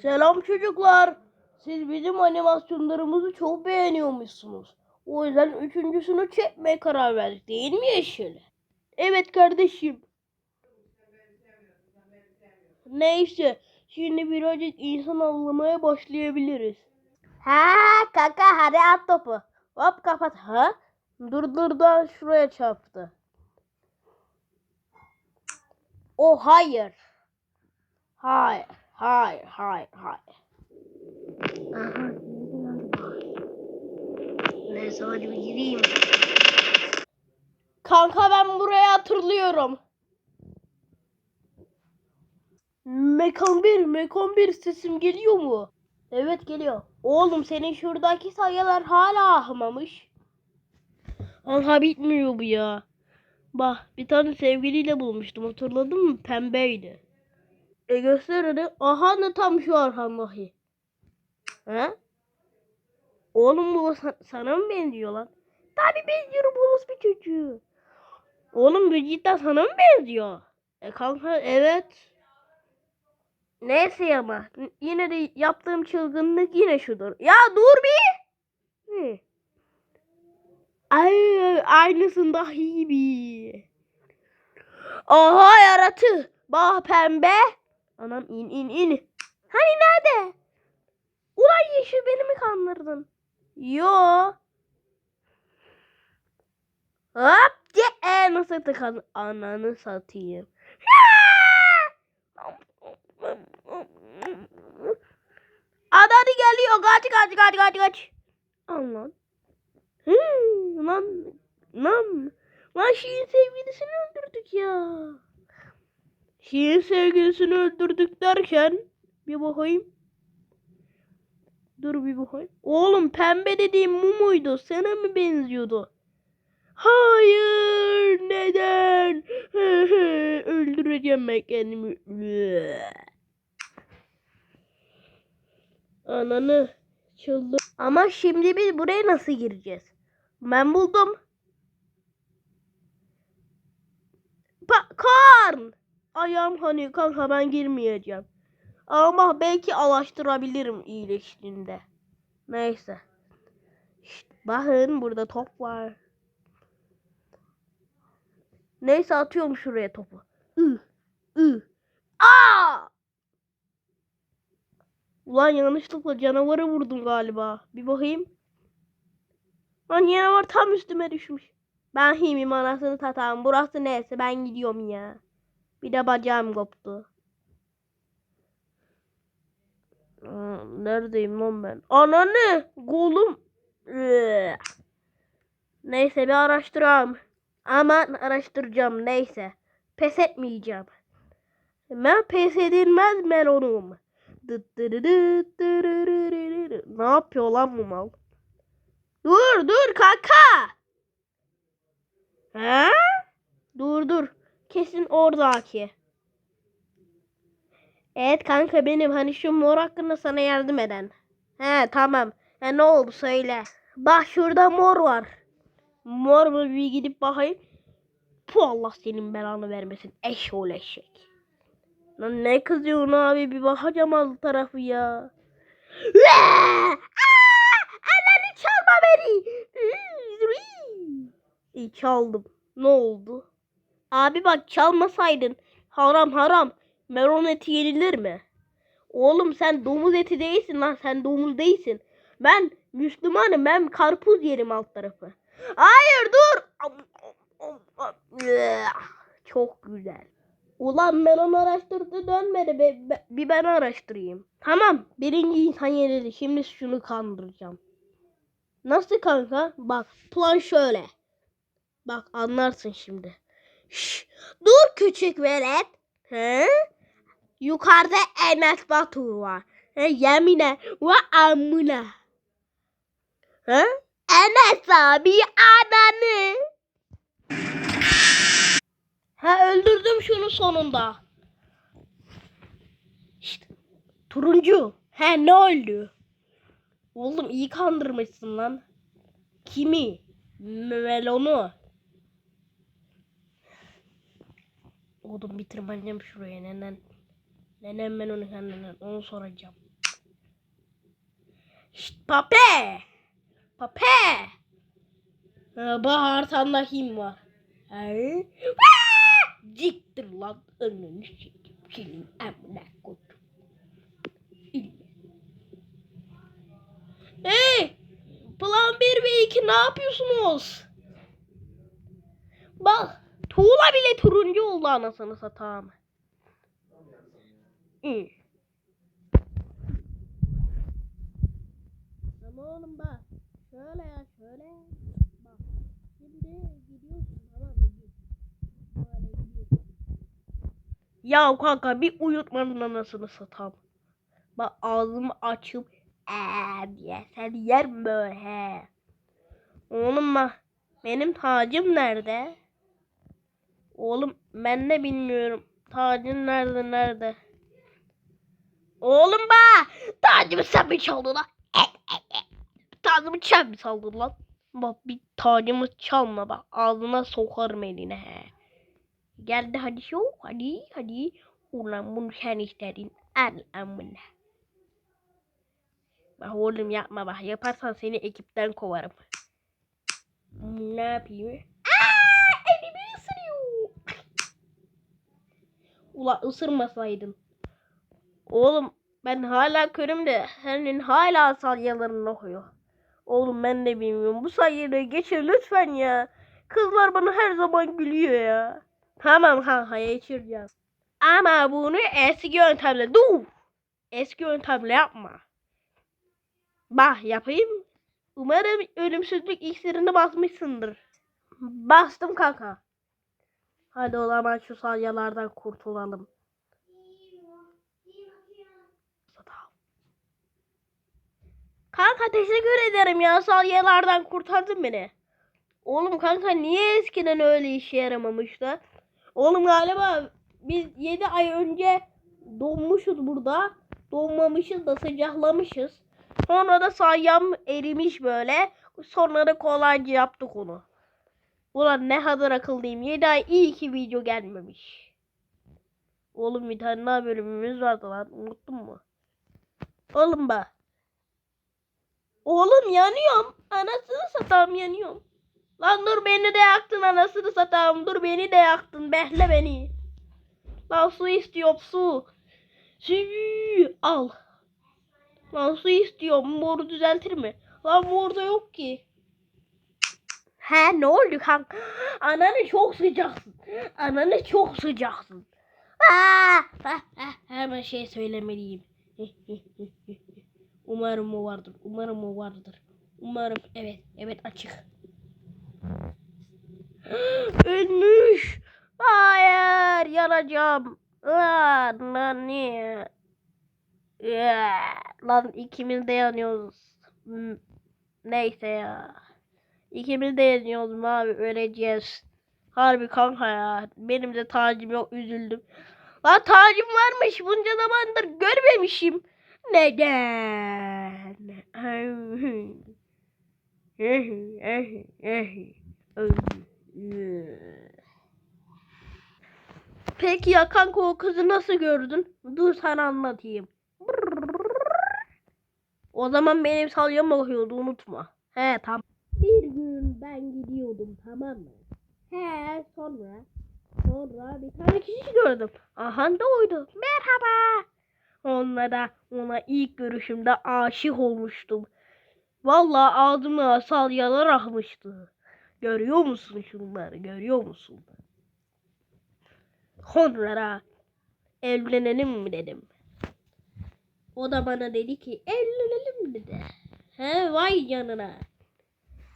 Selam çocuklar. Siz bizim animasyonlarımızı çok beğeniyormuşsunuz. O yüzden üçüncüsünü çekmeye karar verdik değil mi Yeşil? Evet kardeşim. Neyse. Şimdi birazcık insan avlamaya başlayabiliriz. Ha kaka hadi at topu. Hop kapat. Ha? Dur dur da şuraya çarptı. O hayır. Hayır. Hayır. Hayır. Hayır. Aha. Neyse hadi bir gireyim. Kanka ben burayı hatırlıyorum. Mekan 1, Mekan 1 sesim geliyor mu? Evet geliyor. Oğlum senin şuradaki sayılar hala ahmamış. Aha bitmiyor bu ya. Bak bir tane sevgiliyle bulmuştum hatırladın mı? Pembeydi. E göster. Aha ne tam şu arkamdaki. He? Oğlum bu sa- sana mı benziyor lan? Tabi benziyorum bu bir çocuğu. Oğlum bu cidden sana mı benziyor? E kanka evet. Neyse ama yine de yaptığım çılgınlık yine şudur. Ya dur bir. Hı. Ay aynısında gibi. Aha yaratı. Bah pembe. Anam in in in. Hani nerede? Ulan yeşil beni mi kandırdın? Yo. Hop ce e, nasıl tıkan ananı satayım. Adanı geliyor kaç kaç kaç kaç kaç. Al lan. Hı, lan lan lan Şirin sevgilisini öldürdük ya. Şirin sevgilisini öldürdük derken bir bakayım. Dur bir bakayım. Oğlum pembe dediğim mu muydu? Sana mı benziyordu? Hayır. Neden? Öldüreceğim ben kendimi. Ananı çıldır. Ama şimdi biz buraya nasıl gireceğiz? Ben buldum. Pa karn. Ayağım hani kanka ben girmeyeceğim. Ama belki alaştırabilirim iyileştiğinde. Neyse. Şşt, bakın burada top var. Neyse atıyorum şuraya topu. Ü, ü. Aa! Ulan yanlışlıkla canavarı vurdum galiba. Bir bakayım. Lan canavar tam üstüme düşmüş. Ben himim anasını tatağım. Burası neyse ben gidiyorum ya. Bir de bacağım koptu. Neredeyim lan ben? Ananı! Kolum. Üah. Neyse bir araştıralım. Aman araştıracağım neyse. Pes etmeyeceğim. Ben pes edilmez melonum. Ne yapıyor lan bu mal? Dur dur kanka. He? Dur dur. Kesin oradaki. Evet kanka benim hani şu mor hakkında sana yardım eden. He tamam. E ne oldu söyle. Bak şurada mor var. Mor mu bir gidip bakayım. Puh Allah senin belanı vermesin. Eşol eşek. Lan ne kızıyorsun abi bir bakacağım alt tarafı ya. Ananı çalma beni. İyi çaldım. Ne oldu? Abi bak çalmasaydın. Haram haram. Meron eti yenilir mi? Oğlum sen domuz eti değilsin lan. Sen domuz değilsin. Ben Müslümanım. Ben karpuz yerim alt tarafı. Hayır dur. Çok güzel. Ulan melon araştırdı dönmedi. Be, be- bir ben araştırayım. Tamam. Birinci insan yenildi. Şimdi şunu kandıracağım. Nasıl kanka? Bak plan şöyle. Bak anlarsın şimdi. Şş, dur küçük velet. He? Yukarıda Enes Batur var. He, yemine ve amına. He? Enes abi ananı. Ha öldürdüm şunu sonunda. Şşt, turuncu. He ne oldu? Oğlum iyi kandırmışsın lan. Kimi? Melonu. Oğlum bitirmeyeceğim şuraya neden? Nenem ben onu kendinden onu soracağım. Şşt pape. Pape. Ha, Bahar kim var? Ciktir lan önünü çekip senin emine koydum. Hey! Plan 1 ve 2 ne yapıyorsunuz? Bak tuğla bile turuncu oldu anasını satağım. Ama oğlum bak. Şöyle ya şöyle. Bak. Şimdi gidiyorsun tamam mı? Ya kanka bir uyutmadın anasını satağım. Bak ağzımı açıp eee diye sen yer böyle? Oğlum bak benim tacım nerede? Oğlum ben de bilmiyorum. Tacın nerede nerede? Oğlum ba! Tacımı sen mi çaldın lan? Tacımı sen mi çaldın lan? Bak bir tacımı çalma bak. Ağzına sokarım eline he. Geldi hadi şu hadi hadi. Ulan bunu sen istedin. Al amına. Bak oğlum yapma bak. Yaparsan seni ekipten kovarım. Ne yapayım? Ula ısırmasaydın. Oğlum ben hala körüm de senin hala salyalarını okuyor. Oğlum ben de bilmiyorum. Bu sayıları geçir lütfen ya. Kızlar bana her zaman gülüyor ya. Tamam kanka geçireceğim. Ama bunu eski yöntemle dur. Eski yöntemle yapma. Bah yapayım. Umarım ölümsüzlük iksirini basmışsındır. Bastım kanka. Hadi o zaman şu salyalardan kurtulalım. Kanka teşekkür ederim ya salyalardan kurtardın beni. Oğlum kanka niye eskiden öyle işe yaramamıştı? Oğlum galiba biz 7 ay önce donmuşuz burada. Donmamışız da sıcaklamışız. Sonra da salyam erimiş böyle. Sonra da kolayca yaptık onu. Ulan ne kadar akıllıyım. 7 ay iyi ki video gelmemiş. Oğlum bir tane daha bölümümüz vardı lan. Unuttun mu? Oğlum bak. Oğlum yanıyorum. Anasını satayım yanıyorum. Lan dur beni de yaktın anasını satayım. Dur beni de yaktın. Behle beni. Lan su istiyorum su. Su al. Lan su istiyorum. Moru düzeltir mi? Lan mor da yok ki. He ne oldu kanka? Ananı çok sıcaksın. Ananı çok sıcaksın. Aa, ha, ha, hemen şey söylemeliyim. Umarım o vardır. Umarım o vardır. Umarım evet evet açık. Ölmüş. Hayır yanacağım. Lan lan niye? Ya, Lan ikimiz de yanıyoruz. Neyse ya. İkimiz de yanıyoruz abi öleceğiz. Harbi kanka ya. Benim de tacım yok üzüldüm. Lan tacım varmış bunca zamandır görmemişim. Neden? Peki ya kanka o kızı nasıl gördün? Dur sana anlatayım. O zaman benim salyam bakıyordu unutma. He tamam. Bir gün ben gidiyordum tamam mı? He sonra sonra bir tane kişi gördüm. Aha da oydu. Merhaba. Onunla da ona ilk görüşümde aşık olmuştum. Vallahi ağzıma salyalar akmıştı. Görüyor musun şunları? Görüyor musun? Sonra evlenelim mi dedim. O da bana dedi ki evlenelim dedi. He vay canına.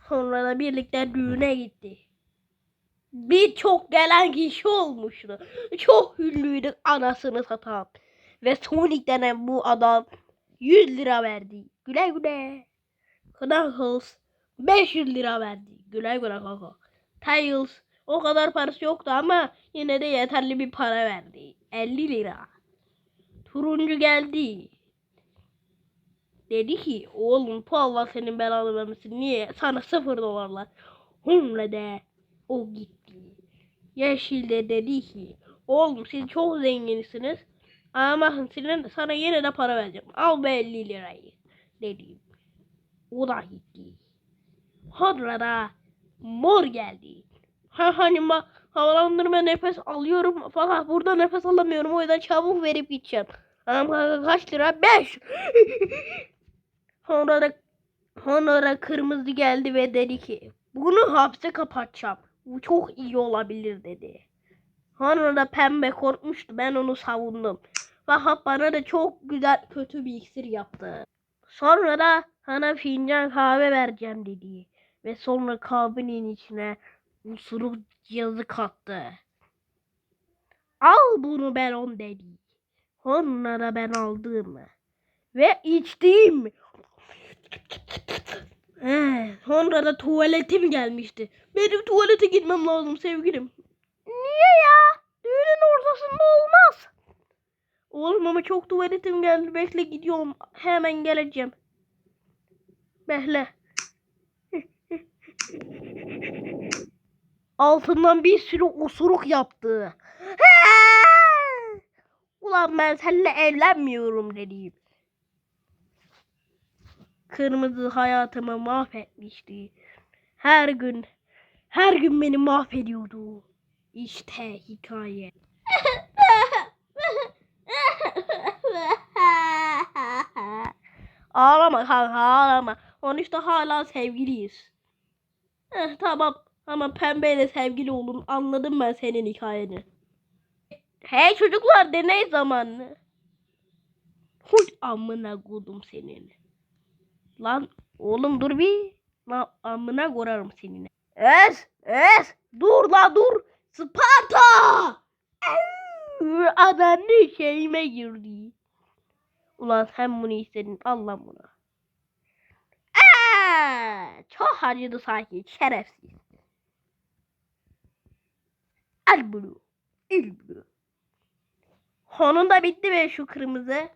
Sonra da birlikte düğüne gitti. Birçok gelen kişi olmuştu. Çok ünlüydük anasını satan. Ve Sonic denen bu adam 100 lira verdi. Güle güle. Knuckles 500 lira verdi. Güle güle kanka. Tails o kadar parası yoktu ama yine de yeterli bir para verdi. 50 lira. Turuncu geldi. Dedi ki oğlum bu Allah senin belanı vermesin. Niye? Sana sıfır dolarlar. Humle de o gitti. Yeşil de dedi ki oğlum siz çok zenginsiniz Ama senin, sana yine de para vereceğim. Al be 50 lirayı. Dedim. O da gitti. Sonra da mor geldi. Ha hani ma havalandırma nefes alıyorum fakat burada nefes alamıyorum. O yüzden çabuk verip gideceğim. Ama kaç lira? 5. sonra da da kırmızı geldi ve dedi ki bunu hapse kapatacağım. Bu çok iyi olabilir dedi. Sonra da pembe korkmuştu. Ben onu savundum. Fakat bana da çok güzel kötü bir iksir yaptı. Sonra da sana fincan kahve vereceğim dedi. Ve sonra kahvenin içine usuruk cihazı kattı. Al bunu ben on dedi. Da ben aldım. Ve içtim. Sonra da tuvaletim gelmişti. Benim tuvalete gitmem lazım sevgilim. Niye ya? Düğünün ortasında olmaz. Oğlum ama çok tuvaletim geldi. Bekle gidiyorum. Hemen geleceğim. Bekle. Altından bir sürü osuruk yaptı. Ulan ben seninle evlenmiyorum dedim. Kırmızı hayatımı mahvetmişti. Her gün, her gün beni mahvediyordu. İşte hikaye. ağlama kanka ağlama. Sonuçta hala sevgiliyiz. Eh, tamam ama pembeyle sevgili olun. Anladım ben senin hikayeni. Hey çocuklar deney zamanı. Huy amına kodum senin. Lan oğlum dur bir. Lan amına korarım seninle. Es es dur la dur. Sparta. Adamın şeyime girdi. Ulan sen bunu istedin. Al lan bunu. Aa, çok acıdı sanki şerefsiz. Al bunu. Al bunu. Sonunda bitti be şu kırmızı.